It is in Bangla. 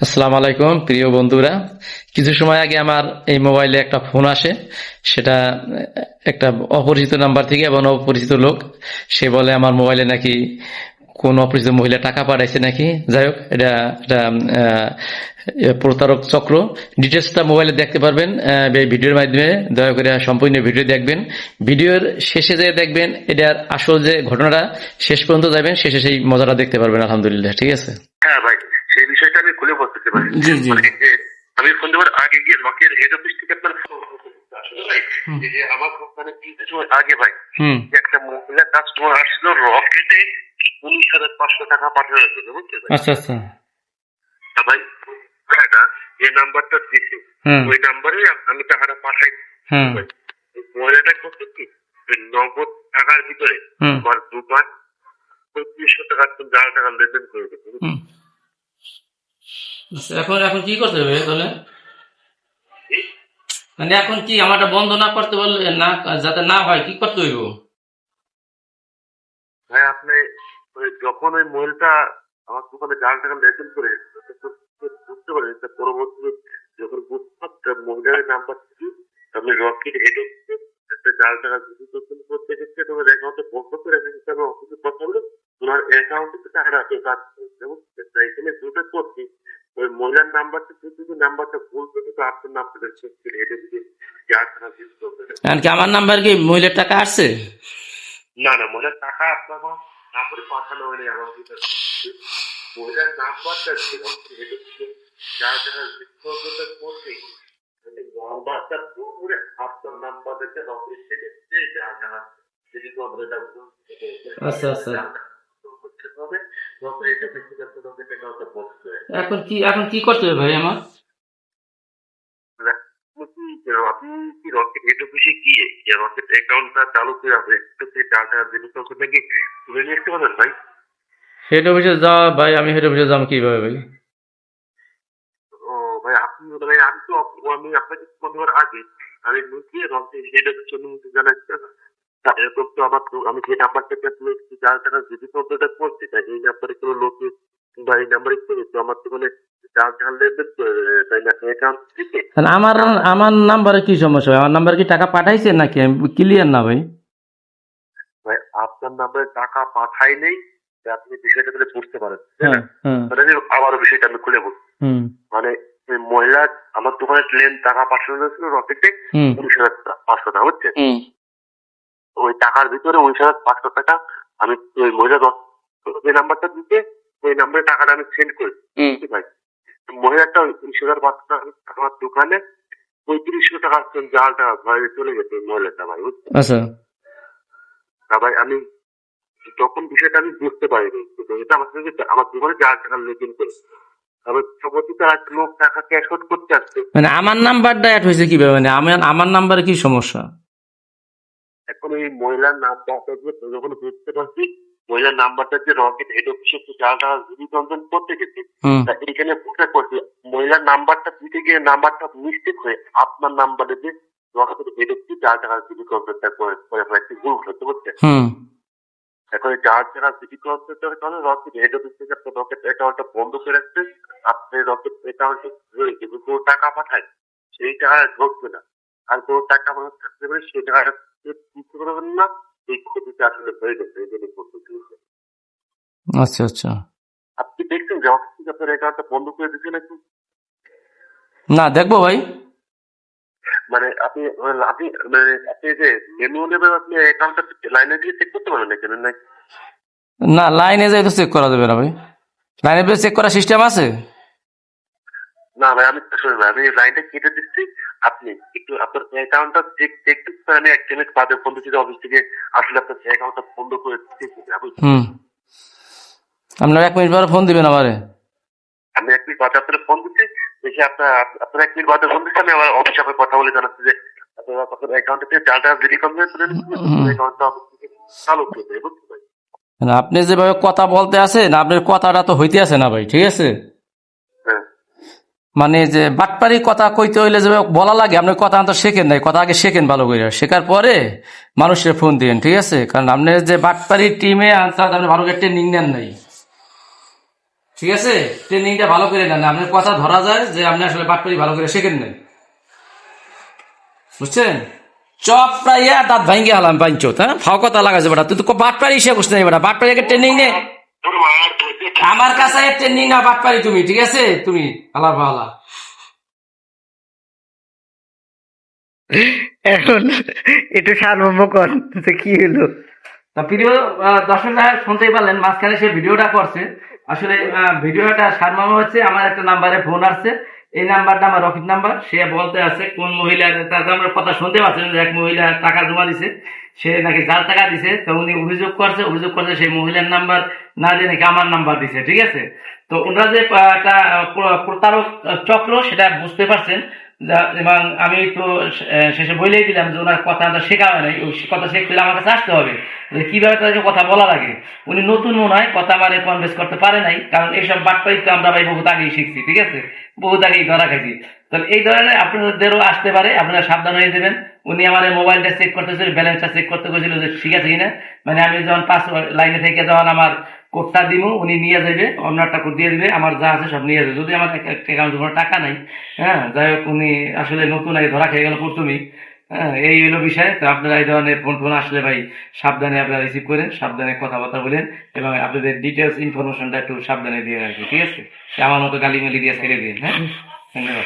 আসসালামু আলাইকুম, প্রিয় বন্ধুরা। কিছু সময় আগে আমার এই মোবাইলে একটা ফোন আসে। সেটা, একটা অপরিচিত নাম্বার থেকে এবং অপরিচিত লোক। সে বলে, আমার মোবাইলে নাকি কোন অপরিচিত মহিলা টাকা পাঠাইছে নাকি? যাই হোক, এটা এটা প্রতারক চক্র। ডিটেলসটা মোবাইলে দেখতে পারবেন ভিডিওর মাধ্যমে। দয়া করে সম্পূর্ণ ভিডিও দেখবেন। ভিডিওর শেষে যে দেখবেন, এটার আসল যে ঘটনাটা, শেষ পর্যন্ত যাবেন, শেষে সেই মজাটা দেখতে পারবেন, আলহামদুলিল্লাহ, ঠিক আছে হ্যাঁ ভাই সেই বিষয়টা আমি খুলে বলতে পারি জি, জি। মানে আমি ফোন দেওয়ার আগে গিয়ে রকের হেড অফিস থেকে আপনার আমার তিনটে সময় আগে ভাই একটা মহিলা কাস্টমার আসছিল রকেটে উনিশ হাজার পাঁচশো টাকা পাঠানো হয়েছিল বুঝতে আচ্ছা আচ্ছা। ভাই যে নাম্বারটা দিছি। ওই নাম্বারে আমি টাকাটা পাঠাই মহিলাটা করছে কি নগদ টাকার ভিতরে আমার দুবার পঁয়ত্রিশশো টাকার তো জাল টাকা লেনদেন করে আচ্ছা, এখন এখন কি করতে হবে তাহলে? মানে এখন কি আমারটা বন্ধ না করতে বললে না, যাতে না হয়, কি করতে হইব? হ্যাঁ আপনি যখন ওই মহিলাটা আমার দোকানে টাকা লেনদেন করে বুঝতে পারেন যে পরবর্তীতে যখন বুঝতে মহিলার নাম্বার আমি রকির হেড একটা জাল টাকা যদি দোকান করতে গেছে তোমার অ্যাকাউন্টে বন্ধ করে আমি অফিসে কথা বলে তোমার অ্যাকাউন্টে টাকা রাখে, কাজ এবং এখানে দুটো করছি ওই মহিলার নাম্বারটা যদি নাম্বারটা ভুলতে তো আপনার নাম্বারটা জাল টাকা দিতে হবে এখন কি আমার নাম্বার কি মহিলার টাকা আসছে? না না মহিলার টাকা আপনার না করে পাঠানো হয়নি আমার ভিতরে। মহিলার নাম্বারটা ছিল এটা যারা যারা নাম্বারটা পুরো আপনার নাম্বার দেখে অফিস থেকে যা যারা যদি কমপ্লিটটা আচ্ছা, আচ্ছা। হবে। এটা ব্যক্তিগত এখন কি এখন কি করতে হবে ভাই আমার? হেড অফিসে যে ভাই? অফিসে আমি হেড অফিসে যাব কীভাবে ভাই? ও ভাই আপনি মানে আমি তো আমি আপনাকে ফোন দেওয়ার আগে আমি হেড অনুমতি জানাচ্ছি এরকম তো আমার আমি যে নাম্বারটা আপনি যার টাকা যদি কম্পিউটার করছি তাই এই নাম্বারে কোনো লোক এই নাম্বারে আমার তো মানে তাহলে আমার আমার নাম্বারে কি সমস্যা আমার নাম্বার কি টাকা পাঠাইছে নাকি? ক্লিয়ার না ভাই। ভাই আপনার নাম্বারে টাকা পাঠাই নেই আপনি বিষয়টা তাহলে বুঝতে পারেন? হ্যাঁ হ্যাঁ। আমি আবারও বিষয়টা আমি খুলে বলছি। মানে মহিলা আমার দোকানে লেন টাকা পাঠানো হয়েছিল রকেটে উনিশ হাজার পাঁচশো টাকা হচ্ছে ওই টাকার ভিতরে উনিশ হাজার পাঁচশো টাকা আমি ওই মহিলা যে নাম্বারটা দিতে ওই নাম্বারে টাকাটা আমি সেন্ড করি ঠিক মহিলাটা ওই হাজার পাঁচশো টাকা আমার দোকানে পঁয়ত্রিশশো টাকা জাল টাকা ঘরে চলে ওই মহিলাটা ভাই বুঝছেন? আচ্ছা। তা ভাই আমি তখন বিষয়টা আমি বুঝতে পারিনি। এটা আমার সঙ্গে আমার দোকানে জাল টাকা লেনদেন করে। তবে এক লোক টাকা ক্যাশ আউট করতে আসছে। মানে আমার নাম্বারটা অ্যাড হয়েছে কীভাবে? মানে আমার আমার নাম্বারে কি সমস্যা? এখন ওই মহিলার যে যখন বুঝতে পারছি মহিলার নাম্বারটা যে রকেট হেড অফিসে যারা যারা রূপান্তর করতে গেছে এইখানে বুঝতে করছি মহিলার নাম্বারটা দিতে গিয়ে নাম্বারটা মিস্টেক হয়ে আপনার নাম্বারে যে রকেট হেড অফিসে যারা যারা রূপান্তরটা করে একটি ভুল হতে হচ্ছে এখন যারা যারা রূপান্তরের কারণে রকেট হেড অফিস থেকে আপনার রকেট অ্যাকাউন্টটা বন্ধ করে রাখছে আপনি রকেট অ্যাকাউন্টে কিন্তু কোনো টাকা পাঠায় সেই টাকা ঢুকবে না। আর কোনো টাকা থাকতে পারে সেই টাকাটা দিতে পারবেন না এই ক্ষতিটা আসলে হয়ে গেছে এই জন্য। আচ্ছা আচ্ছা। আপনি দেখছেন যে অফিস থেকে আপনার অ্যাকাউন্টটা বন্ধ করে দিচ্ছে নাকি? না দেখব ভাই। মানে আপনি মানে আপনি মানে আপনি যে মেনু নেবেন আপনি অ্যাকাউন্টটা লাইনে দিয়ে চেক করতে পারেন না নাকি? না লাইনে যাই তো চেক করা যাবে না ভাই। লাইনে চেক করার সিস্টেম আছে? না ভাই আমি শুনুন আমি লাইনটা কেটে দিচ্ছি। আপনি একটু আপনার অ্যাকাউন্টটা চেক চেক করতে আমি এক মিনিট বাদে ফোন দিচ্ছি অফিস থেকে আসলে আপনার অ্যাকাউন্টটা বন্ধ করে দিচ্ছি হুম। আপনার এক মিনিট পরে ফোন দিবেন আমারে। আমি এক মিনিট বাদে আপনার ফোন দিচ্ছি। দেখি আপনার আপনার এক মিনিট বাদে ফোন দিচ্ছি। আমি আমার অফিস সাথে কথা বলে জানাচ্ছি যে আপনার আপনার অ্যাকাউন্টে থেকে চালটা যদি কমপ্লেন করে অ্যাকাউন্টটা অফিস থেকে চালু করে দেবে আপনি যেভাবে কথা বলতে আছেন আপনার কথাটা তো হইতে আছে না ভাই ঠিক আছে? মানে যে বাটপারি কথা কইতে হইলে যে বলা লাগে, আপনি কথা তো শেখেন নাই, কথা আগে শেখেন ভালো করে শেখার পরে মানুষের ফোন দিন ঠিক আছে? কারণ আপনি যে বাটপারি টিমে আনসার আপনি ভালো করে ট্রেনিং নেন নাই। ঠিক আছে? ট্রেনিংটা ভালো করে দেন আপনার কথা ধরা যায় যে আপনি আসলে বাটপারি ভালো করে শেখেন নেন বুঝছেন? চপ প্রায় দাঁত ভাঙ্গে হালাম পাঞ্চো হ্যাঁ? ফাও কথা লাগাছে বেটা তুই তো বাটপারি বুঝতে নাই, বেটা। বাটপারি ট্রেনিং নে। আমার কাছে না বাটপারি তুমি ঠিক আছে? তুমি আল্লাহ আল্লাহ এখন একটু সারমর্ম কর যে কি হলো? তা প্রিয় দর্শক দর্শকরা শুনতেই পারলেন মাঝখানে সে ভিডিওটা করছে। আসলে ভিডিওটা সারমর্ম হচ্ছে আমার একটা নাম্বারে ফোন আসছে। এই নাম্বারটা আমার অফিস নাম্বার। সে বলতে আছে, কোন মহিলা, তার আমরা কথা শুনতে পাচ্ছেন এক মহিলা টাকা জমা দিছে। সে নাকি যার টাকা দিছে, তো উনি অভিযোগ করছে অভিযোগ করছে সেই মহিলার নাম্বার না দিয়ে নাকি আমার নাম্বার দিছে, ঠিক আছে? তো ওনারা যে একটা প্রতারক চক্র, সেটা বুঝতে পারছেন। এবং আমি তো শেষে বলেই দিলাম যে ওনার কথা শেখা হয় নাই ওই কথা শিখতে হলে আমার কাছে আসতে হবে। কীভাবে তাদেরকে কথা বলা লাগে? উনি নতুন মনে হয়, কথা মানে কনভেন্স করতে পারে নাই, কারণ এইসব বাটপাই তো আমরা ভাই বহুত আগেই শিখছি, ঠিক আছে? বহুত আগেই ধরা খাইছি। তাহলে এই ধরনের আপনাদেরও আসতে পারে, আপনারা সাবধান হয়ে যাবেন। উনি আমার মোবাইলটা চেক করতেছিল ব্যালেন্সটা চেক করতে গেছিল যে ঠিক আছে কিনা? মানে আমি যখন পাঁচ লাইনে থেকে যখন আমার কোডটা দিব উনি নিয়ে যাবে অন্য একটা দিয়ে দিবে, আমার যা আছে সব নিয়ে যাবে। যদি আমার অ্যাকাউন্টে কোনো টাকা নাই হ্যাঁ যাই হোক, উনি আসলে নতুন আগে ধরা খেয়ে গেল প্রথমেই হ্যাঁ এই হলো বিষয়। তো আপনারা এই ধরনের ফোন ফোন আসলে ভাই সাবধানে আপনারা রিসিভ করেন, সাবধানে কথাবার্তা বলেন, এবং আপনাদের ডিটেলস ইনফরমেশনটা একটু সাবধানে দিয়ে রাখবেন, ঠিক আছে? আমার মতো গালিমালি দিয়ে ছেড়ে দিন হ্যাঁ? ধন্যবাদ।